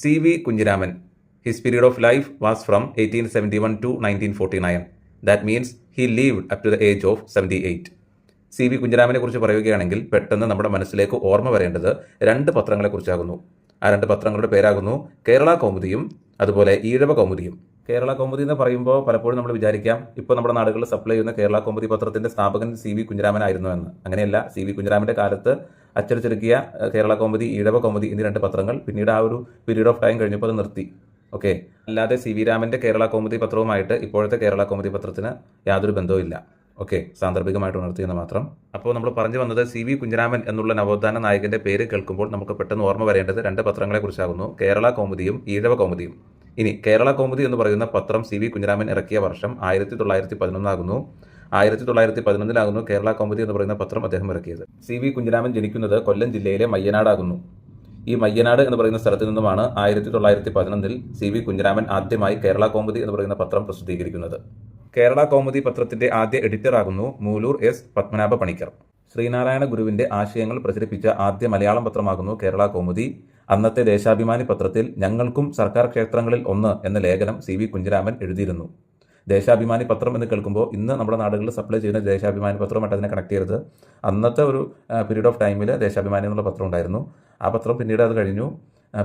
C V Kunhiraman. His period of life was from eighteen seventy one to nineteen forty nine that means he lived up to the age of seventy eight C V കുഞ്ഞിരാമനെ കുറിച്ച് പറയുകയാണെങ്കിൽ പെട്ടെന്ന് നമ്മുടെ മനസ്സിലേക്ക് ഓർമ്മ വരേണ്ടത് രണ്ട് പത്രങ്ങളെക്കുറിച്ചാകുന്നു ആ രണ്ട് പത്രങ്ങളുടെ പേരാകുന്നു കേരള കൗമുദിയും അതുപോലെ ഈഴവ കൗമുദിയും. കേരള കൗമുദി എന്ന് പറയുമ്പോൾ പലപ്പോഴും നമ്മൾ വിചാരിക്കാം ഇപ്പോൾ നമ്മുടെ നാടുകളിൽ സപ്ലൈ ചെയ്യുന്ന കേരള കൗമുദി പത്രത്തിന്റെ സ്ഥാപകൻ സി വി കുഞ്ഞിരാമനായിരുന്നു എന്ന്. അങ്ങനെയല്ല സി വി കുഞ്ഞിരാമന്റെ കാലത്ത് അച്ചടിച്ചിറക്കിയ കേരള കോമതി ഈഴവ കോമതി എന്നീ രണ്ട് പത്രങ്ങൾ. പിന്നീട് ആ ഒരു പീരീഡ് ഓഫ് ടൈം കഴിഞ്ഞപ്പോൾ അത് നിർത്തി. ഓക്കെ അല്ലാതെ സി വി രാമന്റെ കേരള കോമതി പത്രവുമായിട്ട് ഇപ്പോഴത്തെ കേരള കോമതി പത്രത്തിന് യാതൊരു ബന്ധവുമില്ല. ഓക്കെ സാന്ദർഭികമായിട്ട് ഉണർത്തിയെന്ന് മാത്രം. അപ്പോൾ നമ്മൾ പറഞ്ഞു വന്നത് സി വി കുഞ്ഞിരാമൻ എന്നുള്ള നവോത്ഥാന നായകന്റെ പേര് കേൾക്കുമ്പോൾ നമുക്ക് പെട്ടെന്ന് ഓർമ്മ വരേണ്ടത് രണ്ട് പത്രങ്ങളെ കുറിച്ചാകുന്നു കേരള കോമതിയും ഈഴവ കോമതിയും ഇനി കേരള കോമതി എന്ന് പറയുന്ന പത്രം സി വി കുഞ്ഞിരാമൻ ഇറക്കിയ വർഷം ആയിരത്തി തൊള്ളായിരത്തി പതിനൊന്നാകുന്നു. ആയിരത്തി തൊള്ളായിരത്തി പതിനൊന്നിലാകുന്നു കേരള കൗമുദി എന്ന് പറയുന്ന പത്രം അദ്ദേഹം ഇറക്കിയത്. സി വി കുഞ്ഞിരാമൻ ജനിക്കുന്നത് കൊല്ലം ജില്ലയിലെ മയ്യനാടാകുന്നു. ഈ മയ്യനാട് എന്ന് പറയുന്ന സ്ഥലത്തു നിന്നുമാണ് ആയിരത്തി തൊള്ളായിരത്തി പതിനൊന്നിൽ സി വി കുഞ്ഞിരാമൻ ആദ്യമായി കേരള കൗമുദി എന്ന് പറയുന്ന പത്രം പ്രസിദ്ധീകരിക്കുന്നത്. കേരള കൗമുദി പത്രത്തിന്റെ ആദ്യ എഡിറ്റർ ആകുന്നു മൂലൂർ എസ് പത്മനാഭ പണിക്കർ. ശ്രീനാരായണ ഗുരുവിന്റെ ആശയങ്ങൾ പ്രചരിപ്പിച്ച ആദ്യ മലയാളം പത്രമാകുന്നു കേരള കൗമുദി. അന്നത്തെ ദേശാഭിമാനി പത്രത്തിൽ ഞങ്ങൾക്കും സർക്കാർ ക്ഷേത്രങ്ങളിൽ ഒന്ന് എന്ന ലേഖനം സി വി കുഞ്ഞിരാമൻ എഴുതിയിരുന്നു. ദേശാഭിമാനി പത്രം എന്ന് കേൾക്കുമ്പോൾ ഇന്ന് നമ്മുടെ നാടുകളിൽ സപ്ലൈ ചെയ്യുന്ന ദേശാഭിമാനി പത്രമായിട്ട് അതിനെ കണക്ട് ചെയ്യരുത്. അന്നത്തെ ഒരു പീരീഡ് ഓഫ് ടൈമിൽ ദേശാഭിമാനി എന്നുള്ള പത്രം ഉണ്ടായിരുന്നു. ആ പത്രം പിന്നീട് അത് കഴിഞ്ഞു.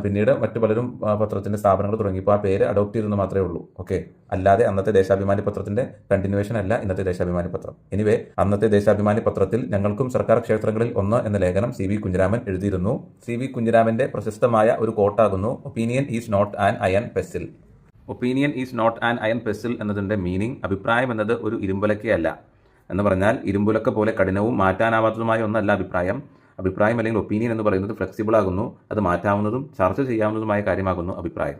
പിന്നീട് മറ്റു പലരും പത്രത്തിന്റെ സ്ഥാപനങ്ങൾ തുടങ്ങിയപ്പോൾ ആ പേര് അഡോപ്റ്റ് ചെയ്തെന്ന് മാത്രമേ ഉള്ളൂ. ഓക്കെ അല്ലാതെ അന്നത്തെ ദേശാഭിമാനി പത്രത്തിന്റെ കണ്ടിന്യൂവേഷൻ അല്ല ഇന്നത്തെ ദേശാഭിമാനി പത്രം. എനിവേ അന്നത്തെ ദേശാഭിമാനി പത്രത്തിൽ ഞങ്ങൾക്കും സർക്കാർ ക്ഷേത്രങ്ങളിൽ ഒന്ന് എന്ന ലേഖനം സി വി കുഞ്ഞിരാമൻ എഴുതിയിരുന്നു. സി വി കുഞ്ഞിരാമന്റെ പ്രശസ്തമായ ഒരു കോട്ടാകുന്നു opinion is not an iron pestle opinion is not an iron pestle എന്നതിന്റെ മീനിങ് അഭിപ്രായം എന്നത് ഒരു ഇരുമ്പുലക്കയല്ല എന്ന് പറഞ്ഞാൽ ഇരുമ്പുലക്ക പോലെ കഠിനവും മാറ്റാനാവാത്തതുമായ ഒന്നല്ല അഭിപ്രായം. അഭിപ്രായം അല്ലെങ്കിൽ ഒപ്പീനിയൻ എന്ന് പറയുന്നത് ഫ്ലെക്സിബിൾ ആകുന്നു അത് മാറ്റാവുന്നതും ചർച്ച ചെയ്യാവുന്നതുമായ കാര്യമാകുന്നു അഭിപ്രായം.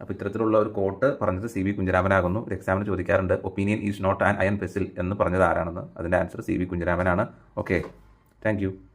അപ്പോൾ ഇത്തരത്തിലുള്ള ഒരു കോട്ട് പറഞ്ഞത് സി വി കുഞ്ഞിരാമനാകുന്നു. ഒരു എക്സാമിന് ചോദിക്കാറുണ്ട് opinion is not an iron pestle എന്ന് പറഞ്ഞത് ആരാണെന്ന്? അതിന്റെ answer C V കുഞ്ഞിരാമനാണ്. Okay thank